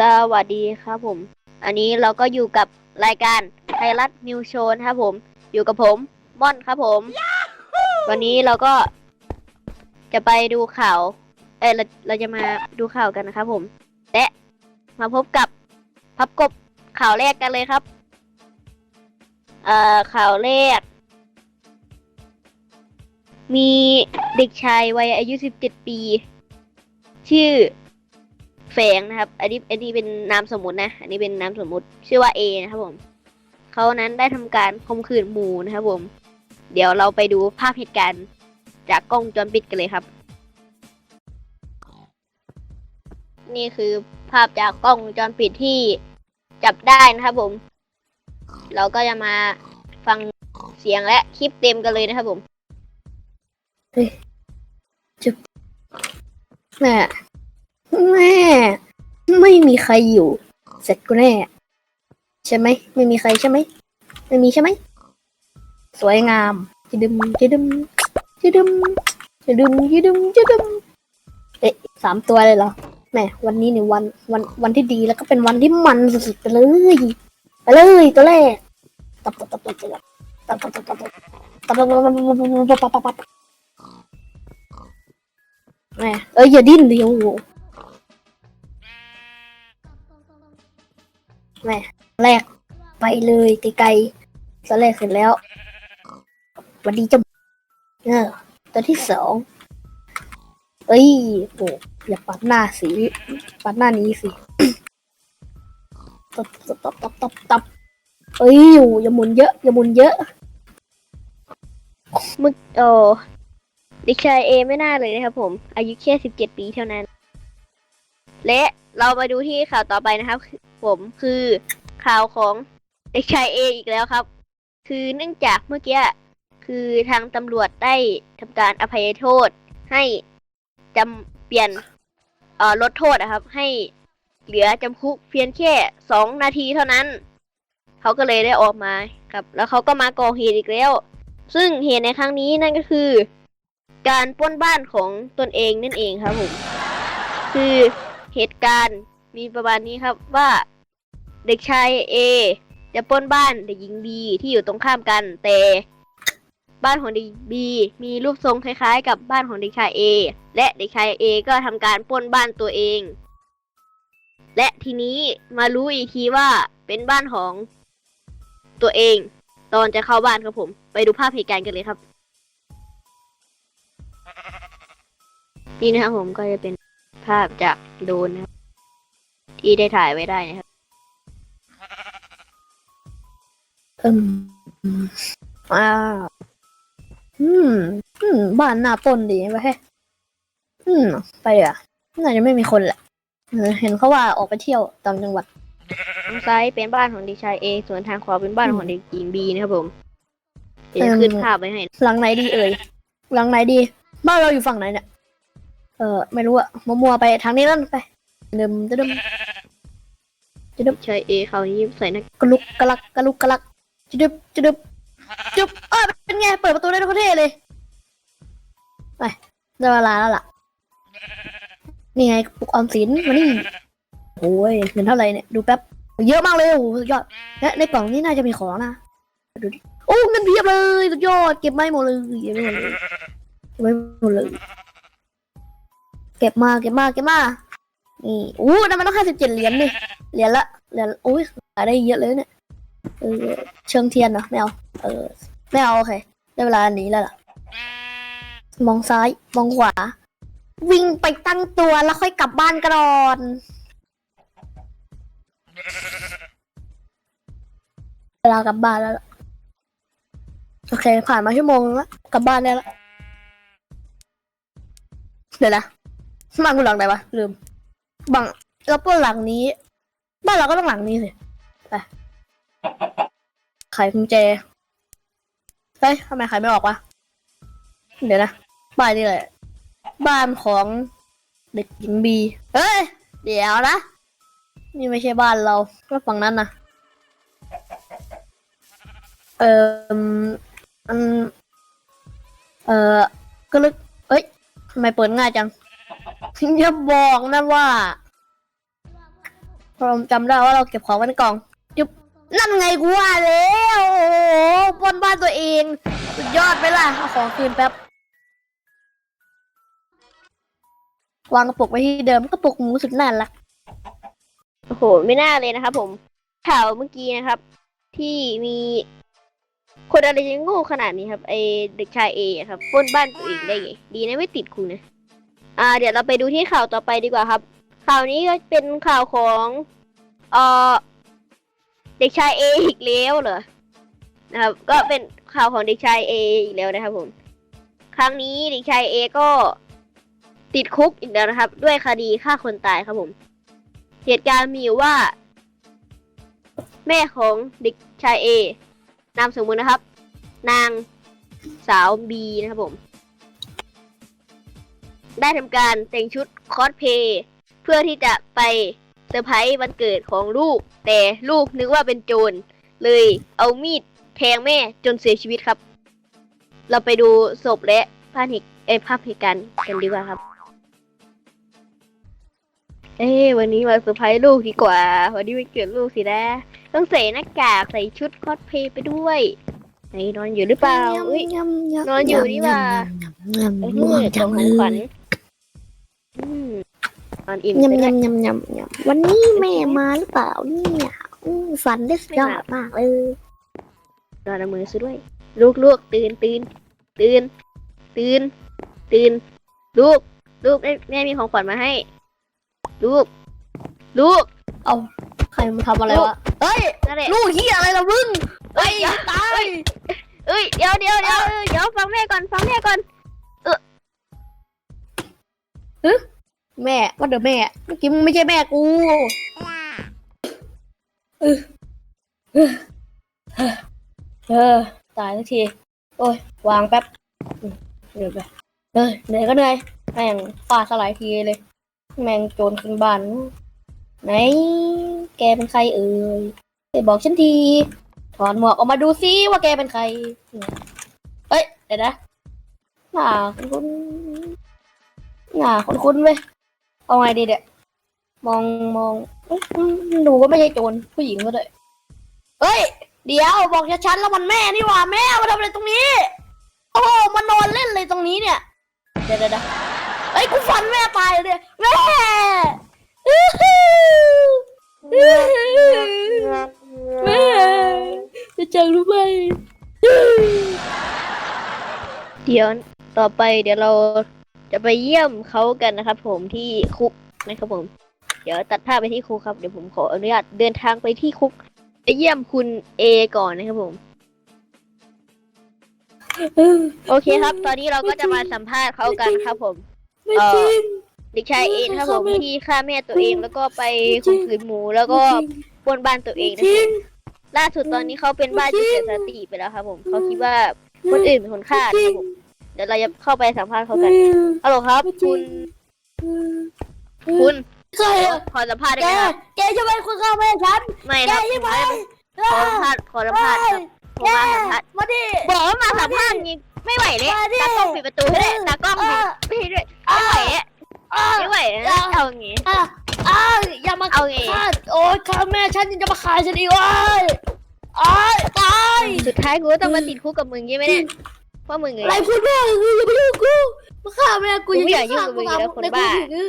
สวัสดีครับผม อันนี้เราก็อยู่กับรายการไทยรัฐนิวโชว์นะครับผม อยู่กับผมม่อนครับผม วันนี้เราก็จะไปดูข่าว เออเราเราจะมาดูข่าวกันนะครับผม และมาพบกับพับกบข่าวแรกกันเลยครับ เอ่อข่าวแรก มีเด็กชายวัยอายุ 17 ปี ชื่อ แฝงนะครับ อันนี้อันนี้เป็นนามสมมตินะ อันนี้เป็นนามสมมติชื่อว่าเอนะครับผมเขานั้นได้ทำการข่มขืนหมูนะครับผม เดี๋ยวเราไปดูภาพเหตุการณ์จากกล้องวงจรปิดกันเลยครับ นี่คือภาพจากกล้องวงจรปิดที่จับได้นะครับผม เราก็จะมาฟังเสียงและคลิปเต็มกันเลยนะครับผมแม่ แม่ ไม่มีใครอยู่ เสร็จกูแน่ ใช่ไหม ไม่มีใครใช่ไหม ไม่มีใช่ไหม สวยงามจะดึมจะดึมจะดึมจะดึมจะดึมจะดึมเอ๊ะสามตัวเลยเหรอแม่วันนี้เนี่ยวันวันวันที่ดีแล้วก็เป็นวันที่มันสุดๆไปเลยไปเลยตัวแรกตับตับตับตับตับตับตับตับตับตับตับตับตับตับตับแม่เอ้ยอย่าดิ้นเดียว แม่แรกไปเลยไกลๆตอนแรกเสร็จแล้วหวันดีจะเออตัวที่สองเอ้ยโหอย่าปัดหน้าสิปัดหน้านี้สิตับตับตับตับตับตับเอ้ยอยู่อย่าหมุนเยอะอย่าหมุนเยอะมึกโอเด็กชายเอไม่น่าเลยนะครับผม อายุแค่สิบเจ็ดปีเท่านั้น และเรามาดูที่ข่าวต่อไปนะครับ ผมคือข่าวของเด็กชายเออีกแล้วครับ คือเนื่องจากเมื่อกี้คือทางตำรวจได้ทำการอภัยโทษ ให้จำเปลี่ยนเอ่อลดโทษนะครับ ให้เหลือจำคุกเพียงแค่สองนาทีเท่านั้น เขาก็เลยได้ออกมาครับ แล้วเขาก็มาก่อเหตุอีกแล้ว ซึ่งเหตุในครั้งนี้นั่นก็คือ การป้นบ้านของตนเองนั่นเองครับผม คือเหตุการณ์มีประมาณนี้ครับว่า เด็กชายเอจะปล้นบ้านเด็กหญิงบีที่อยู่ตรงข้ามกัน แต่บ้านของเด็กบีมีรูปทรงคล้ายๆ กับบ้านของเด็กชายเอและเด็กชายเอก็ทำการปล้นบ้านตัวเอง และทีนี้มารู้อีกทีว่าเป็นบ้านของตัวเอง ตอนจะเข้าบ้านครับผม ไปดูภาพเหตุการณ์กันเลยครับ นี่นะครับผมก็จะเป็นภาพจากโดนนะครับที่ได้ถ่ายไว้ได้นะครับ อืมอ่าอืม อืม บ้านหน้าปล้นดีไปแค่อืม ไปอะ น่าจะไม่มีคนแหละเออเห็นเขาว่าออกไปเที่ยวต่างจังหวัด ทางซ้ายเป็นบ้านของเด็กชายเอส่วนทางขวาเป็นบ้านของเด็กหญิงบีนะครับผม เดี๋ยวจะขึ้นภาพไว้ให้หลังไหนดีเอ่ย หลังไหนดี บ้านเราอยู่ฝั่งไหนเนี่ย เออไม่รู้อะมัวๆไปทางนี้นั่นไปเดิมจะเดิมเด็กชายเอเขานี่ใส่หน้ากระลุกกระลักกระลุกกระลัก จะดึบจะดึบจุบเออเป็นไง เปิดประตูได้ทุกเท่เลย ไปได้เวลาแล้วล่ะ นี่ไงปลุกออมสินมานี่โอ้ยเงินเท่าไหร่เนี่ย ดูแป๊บ เยอะมากเลย โอ้โหสุดยอด และในกล่องนี้น่าจะมีของนะ ดูดิ โอ้เงินเพียบเลย สุดยอด เก็บไม่หมดเลยเก็บไม่หมดเลยเก็บไม่หมดเลย เก็บมา เก็บมา เก็บมา นี่อู้นั่นมันต้องห้าสิบเจ็ดเหรียญนี่ เหรียญละ เหรียญโอ้ยขายได้เยอะเลยเนี่ย เออเชิงเทียนเหรอไม่เอาเออไม่เอาโอเคได้เวลาหนีแล้วล่ะ มองซ้ายมองขวา วิ่งไปตั้งตัวแล้วค่อยกลับบ้านก่อนเวลากลับบ้านแล้วล่ะโอเค ผ่านมาชั่วโมงนึงแล้วกลับบ้านได้แล้วเดี๋ยวนะบ้านกูหลังไหนวะลืมบังแล้วก็หลังนี้ บ้านเราก็ต้องหลังนี้สิไป ไขกุญแจ เฮ้ยทำไมไขไม่ออกวะ เดี๋ยวนะบ้านนี่แหละ บ้านของเด็กหญิงบี เฮ้ย เดี๋ยวนะ นี่ไม่ใช่บ้านเราก็ฝั่งนั้นนะเอออันเออก็ลึกเอ้ยทำไมเปิดง่ายจังอย่าบอกนะว่าเราจำได้ว่าเราเก็บของไว้ในกล่อง นั่นไงกูว่าแล้วโอ้โหปล้นบ้านตัวเองสุดยอดไปล่ะเอาของคืนแป๊บวางกระปุกไว้ที่เดิมกระปุกหมูสุดน่ารักโอ้โห ไม่น่าเลยนะครับผมข่าวเมื่อกี้นะครับ ที่มีคนอะไรจะโง่ขนาดนี้ครับไอเด็กชายเอครับปล้นบ้านตัวเองได้ไงดีนะไม่ติดคุกนะอ่า เดี๋ยวเราไปดูที่ข่าวต่อไปดีกว่าครับ ข่าวนี้ก็เป็นข่าวของเอ่อ ด็กชายเออีกแล้วเหรอนะครับ ก็เป็นข่าวของเด็กชายเออีกแล้วนะครับผม ครั้งนี้เด็กชายเอก็ติดคุกอีกแล้วนะครับ ด้วยคดีฆ่าคนตายครับผม เหตุการณ์มีว่า แม่ของเด็กชายเอนามสมมุตินะครับ นางสาวบีนะครับผม ได้ทำการแต่งชุดคอสเพลย์เพื่อที่จะไป ซอร์ไพรส์วันเกิดของลูก แต่ลูกนึกว่าเป็นโจรเลยเอามีดแทงแม่จนเสียชีวิตครับ เราไปดูศพและภาพเหตุเอ้ยภาพเหตุการณ์กันดีกว่าครับ เอ้ยวันนี้มาเซอร์ไพรส์ลูกดีกว่า วันนี้วันเกิดลูกสินะ ต้องใส่หน้ากากใส่ชุดคอสเพลย์ไปด้วยไหนนอนอยู่หรือเปล่าเอ้ยยำยำนอนอยู่นี่หว่ายำเอ้ยยำง่วงขจัองงเลขวัญยอืม นอนอิ่มยำไปด้วยยำยำยำยำวันนี้แม่มาหรือเปล่าเนี่ยอืมฝันได้สุดยอดมากเลยนอนเอามือซะด้วย ลูกลูกตื่นตื่นตื่นตื่นตื่นลูกลูกแม่แม่มีของขวัญมาให้ ลูก ลูก เอาใครมาทำอะไรวะเฮ้ยนั่นแหละลูกที่อะไรล่ะมึงเฮ้ยตายเอ้ยเดี๋ยวเดี๋ยวเดี๋ยวเออเดี๋ยวฟังแม่ก่อนฟังแม่ก่อน แม่ว่าเดี๋ยวแม่ เมื่อกี้มึงไม่ใช่แม่กูเออเออตายสักที โอ้ย วางแป๊บอืมเดี๋ยไปเออเหนื่อยก็เหนื่อยแม่งฟาดสลายทีเลย แม่งโจรขึ้นบ้าน ไหน แกเป็นใครเอ่ยไปบอกฉันที ถอดหมวกออกมาดูซิว่าแกเป็นใคร เอ้ย เดี๋ยวนะ หน้าคุ้นๆหน้าคุ้นๆเว้ย เอาไงดีเด็กมองมองอื้ออื้อดูก็ไม่ใช่โจรผู้หญิงก็เลยเฮ้ย เดี๋ยวบอกจะฉันแล้วมันแม่นี่หว่าแม่มาทำอะไรตรงนี้ โอ้โหมานอนเล่นเลยตรงนี้เนี่ย เดี๋ยวเดี๋ยวเดี๋ยวเฮ้ยกูฝันแม่ตายเลยแม่อื้อหืออื้อหือแม่จะจังรู้ไหมเดี๋ยวต่อไปเดี๋ยวเรา จะไปเยี่ยมเขากันนะครับ ผมที่คุกนะครับผม เดี๋ยวตัดภาพไปที่คุกครับเดี๋ยวผมขออนุญาตเดินทางไปที่คุกไปเยี่ยมคุณเอก่อนนะครับผม โอเคครับ ตอนนี้เราก็จะมาสัมภาษณ์เขากันครับผม ไม่จริง เด็กชายเอนครับผมที่ฆ่าแม่ตัวเองแล้วก็ไปข่มขืนหมูแล้วก็ปล้นบ้านตัวเองนะจคริรับง ล่าสุดตอนนี้เขาเป็นบ้าที่เสียสติไปแล้วครับผมเขาคิดว่าคนอื่นเป็นคนฆ่านะครับผม เดี๋ยวเราจะเข้าไปสัมภาษณ์เขากันฮัลโหลครับ คุณคุณใครอะขอสัมภาษณ์ได้แกไหมครับแกจะเป็นคนฆ่าแม่ฉันไม่แกครับใช่ไหมขอสัมภาษณ์ขอสัมภาษณ์ครับขอแกมาสัมภาษณ์มาดิ บอกว่ามาสัมภาษณ์งี้ไม่ไหวเลยมาดิ ตากล้องปิดประตูให้ด้วยตากล้องปิดเออไม่ให้ด้วยไม่ไหวอะอะไม่ไหวเอนะอเอางี้ อะอะอย่ามาเอาไง ฆ่าโอ๊ยฆ่าแม่ฉันยังจะมาฆ่าฉันอีกเว้ยอ้ายตาย สุดท้ายกูก็ต้องมาติดคุกกับมึงใช่ไหมเนี่ยเพราะมึงไง อะไรพูดแม่กูอย่ามายุ่งกูมาฆ่าแม่กูกูไม่อยากยุ่งกับมึงอยู่แล้วคนบ้าในกูถึง